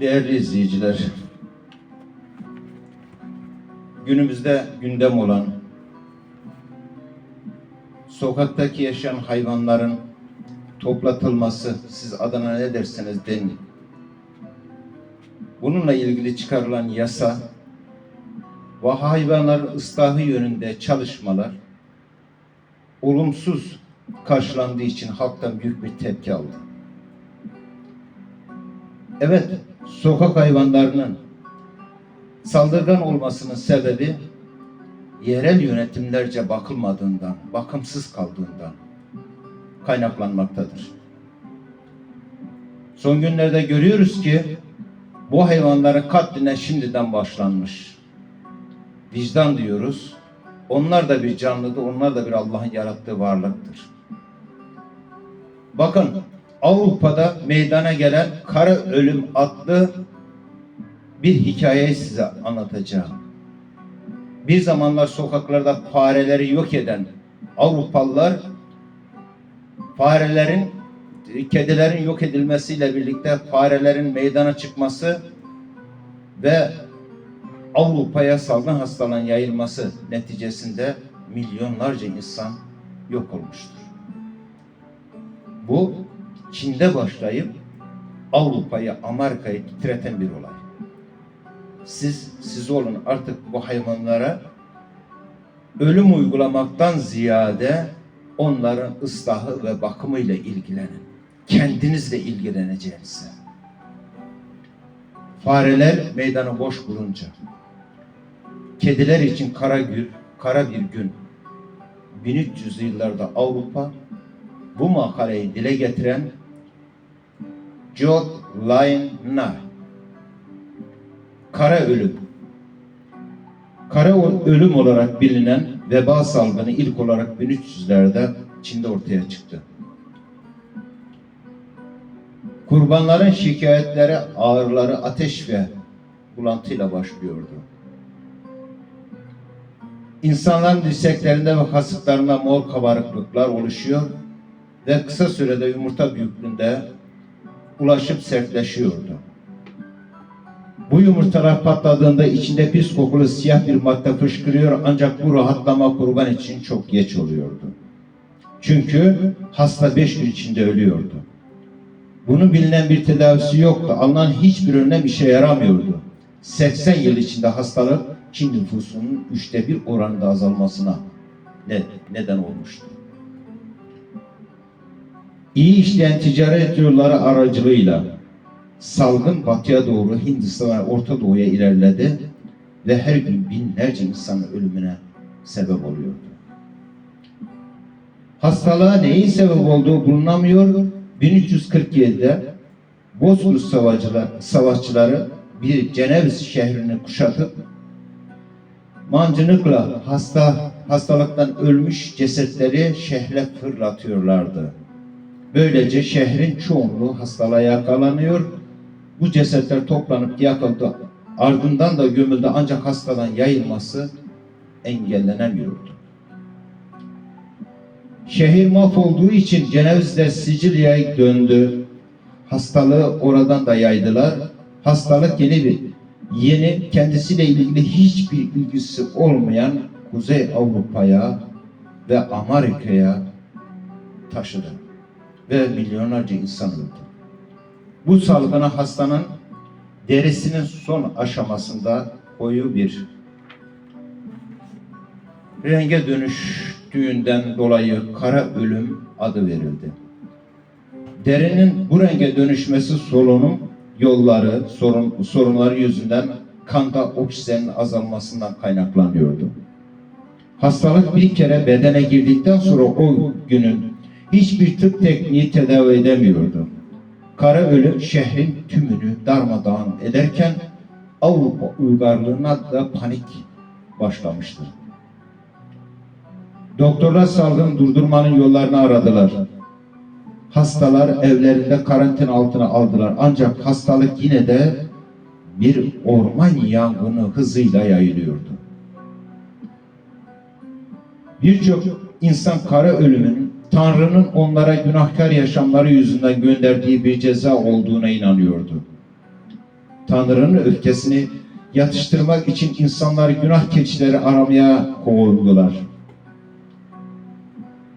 Değerli izleyiciler, günümüzde gündem olan sokaktaki yaşayan hayvanların toplatılması, siz adına ne derseniz denin. Bununla ilgili çıkarılan yasa ve hayvanların ıslahı yönünde çalışmalar olumsuz karşılandığı için halktan büyük bir tepki aldı. Evet, sokak hayvanlarının saldırgan olmasının sebebi yerel yönetimlerce bakılmadığından, bakımsız kaldığından kaynaklanmaktadır. Son günlerde görüyoruz ki bu hayvanların katline şimdiden başlanmış. Vicdan diyoruz. Onlar da bir canlıdır, onlar da bir Allah'ın yarattığı varlıktır. Bakın Avrupa'da meydana gelen Kara Ölüm adlı bir hikayeyi size anlatacağım. Bir zamanlar sokaklarda fareleri yok eden Avrupalılar farelerin kedilerin yok edilmesiyle birlikte farelerin meydana çıkması ve Avrupa'ya salgın hastalığın yayılması neticesinde milyonlarca insan yok olmuştur. Bu Çin'de başlayıp Avrupa'yı, Amerika'yı titreten bir olay. Siz, siz olun artık bu hayvanlara ölüm uygulamaktan ziyade onların ıslahı ve bakımıyla ilgilenin. Kendinizle ilgileneceğinize. Fareler meydanı boş bulunca, kediler için kara gün, kara bir gün, 1300 yıllarda Avrupa bu makaleyi dile getiren George Lyon Kara ölüm. Kara ölüm olarak bilinen veba salgını ilk olarak 1300'lerde Çin'de ortaya çıktı. Kurbanların şikayetleri, ağrıları ateş ve bulantıyla başlıyordu. İnsanların dirseklerinde ve kasıklarında mor kabarıklıklar oluşuyor ve kısa sürede yumurta büyüklüğünde ulaşıp sertleşiyordu. Bu yumurtalar patladığında içinde pis kokulu siyah bir madde fışkırıyor ancak bu rahatlama kurban için çok geç oluyordu. Çünkü hasta beş gün içinde ölüyordu. Bunun bilinen bir tedavisi yoktu. Alınan hiçbir önlem işe yaramıyordu. 80 yıl içinde hastalık Çin nüfusunun üçte bir oranında azalmasına ne, neden olmuştu. İyi işleyen ticaret yolları aracılığıyla salgın batıya doğru Hindistan'a, Orta Doğu'ya ilerledi ve her gün binlerce insanın ölümüne sebep oluyordu. Hastalığa neyin sebep olduğu bulunamıyor. 1347'de Bozkurt savaşçılar, savaşçıları bir Ceneviz şehrini kuşatıp mancınıkla hasta hastalıktan ölmüş cesetleri şehre fırlatıyorlardı. Böylece şehrin çoğunluğu hastalığa yakalanıyor. Bu cesetler toplanıp yakıldı. Ardından da gömüldü ancak hastalığın yayılması engellenemiyordu. Şehir mahvolduğu için Cenevizler Sicilya'ya döndü. Hastalığı oradan da yaydılar. Hastalık yeni bir, yeni kendisiyle ilgili hiçbir ilgisi olmayan Kuzey Avrupa'ya ve Amerika'ya taşıdı. Ve milyonlarca insan öldü. Bu salgına hastanın derisinin son aşamasında koyu bir renge dönüştüğünden dolayı kara ölüm adı verildi. Derinin bu renge dönüşmesi solunum yolları, sorun, sorunları yüzünden kanda oksijenin azalmasından kaynaklanıyordu. Hastalık bir kere bedene girdikten sonra o günün hiçbir tıp tekniği tedavi edemiyordu. Kara ölüm şehrin tümünü darmadağın ederken Avrupa uygarlığına da panik başlamıştı. Doktorlar salgını durdurmanın yollarını aradılar. Hastalar evlerinde karantina altına aldılar. Ancak hastalık yine de bir orman yangını hızıyla yayılıyordu. Birçok insan kara ölümün Tanrı'nın onlara günahkar yaşamları yüzünden gönderdiği bir ceza olduğuna inanıyordu. Tanrı'nın öfkesini yatıştırmak için insanlar günah keçileri aramaya kovuldular.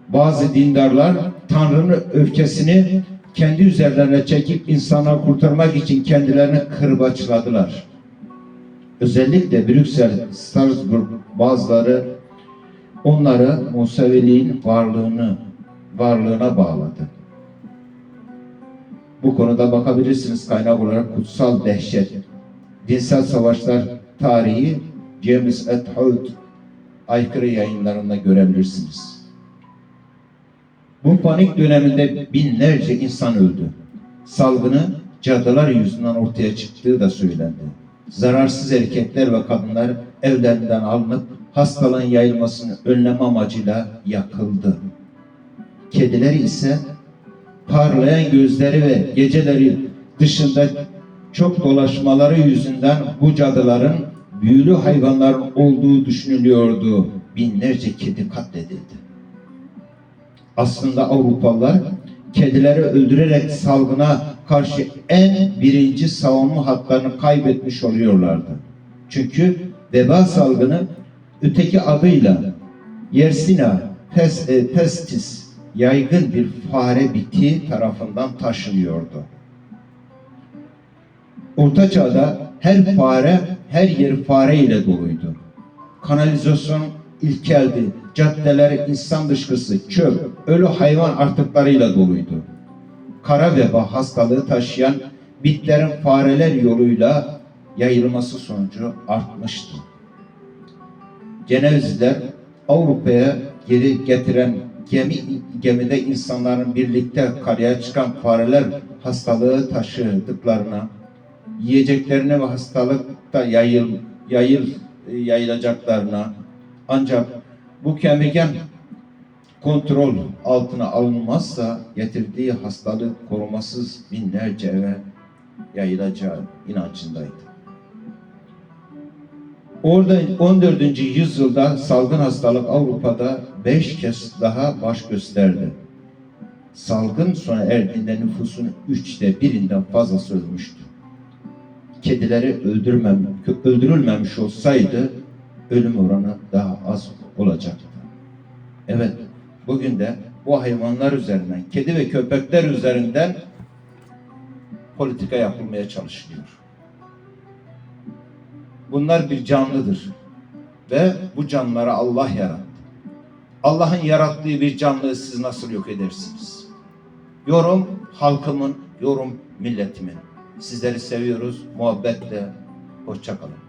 Bazı dindarlar Tanrı'nın öfkesini kendi üzerlerine çekip insanları kurtarmak için kendilerini kırbaçladılar. Özellikle Brüksel, Strasbourg bazıları onları Museviliğin varlığını varlığına bağladı. Bu konuda bakabilirsiniz kaynak olarak Kutsal Dehşet, Dinsel Savaşlar Tarihi James Ethout aykırı yayınlarında görebilirsiniz. Bu panik döneminde binlerce insan öldü. Salgının cadılar yüzünden ortaya çıktığı da söylendi. Zararsız erkekler ve kadınlar evlerinden alınıp hastalığın yayılmasını önleme amacıyla yakıldı. Kediler ise parlayan gözleri ve geceleri dışında çok dolaşmaları yüzünden bu cadıların büyülü hayvanların olduğu düşünülüyordu. Binlerce kedi katledildi. Aslında Avrupalılar kedileri öldürerek salgına karşı en birinci savunma hatlarını kaybetmiş oluyorlardı. Çünkü veba salgını öteki adıyla Yersina pes, e, pestis yaygın bir fare biti tarafından taşınıyordu. Orta çağda her fare her yer fare ile doluydu. Kanalizasyon ilkeldi. Caddeler insan dışkısı, çöp, ölü hayvan artıklarıyla doluydu. Kara veba hastalığı taşıyan bitlerin fareler yoluyla yayılması sonucu artmıştı. Cenevizler Avrupa'ya geri getiren gemi gemide insanların birlikte karaya çıkan fareler hastalığı taşıdıklarına, yiyeceklerine ve hastalıkta yayıl, yayıl, yayılacaklarına ancak bu kemirgen kontrol altına alınmazsa getirdiği hastalık korumasız binlerce eve yayılacağı inancındaydı. Orada 14. yüzyılda salgın hastalık Avrupa'da beş kez daha baş gösterdi. Salgın sona erdiğinde nüfusun üçte birinden fazlası ölmüştü. Kedileri öldürmem, öldürülmemiş olsaydı ölüm oranı daha az olacaktı. Evet, bugün de bu hayvanlar üzerinden, kedi ve köpekler üzerinden politika yapılmaya çalışılıyor. Bunlar bir canlıdır. Ve bu canlıları Allah yarattı. Allah'ın yarattığı bir canlıyı siz nasıl yok edersiniz? Yorum halkımın, yorum milletimin. Sizleri seviyoruz. Muhabbetle. Hoşçakalın.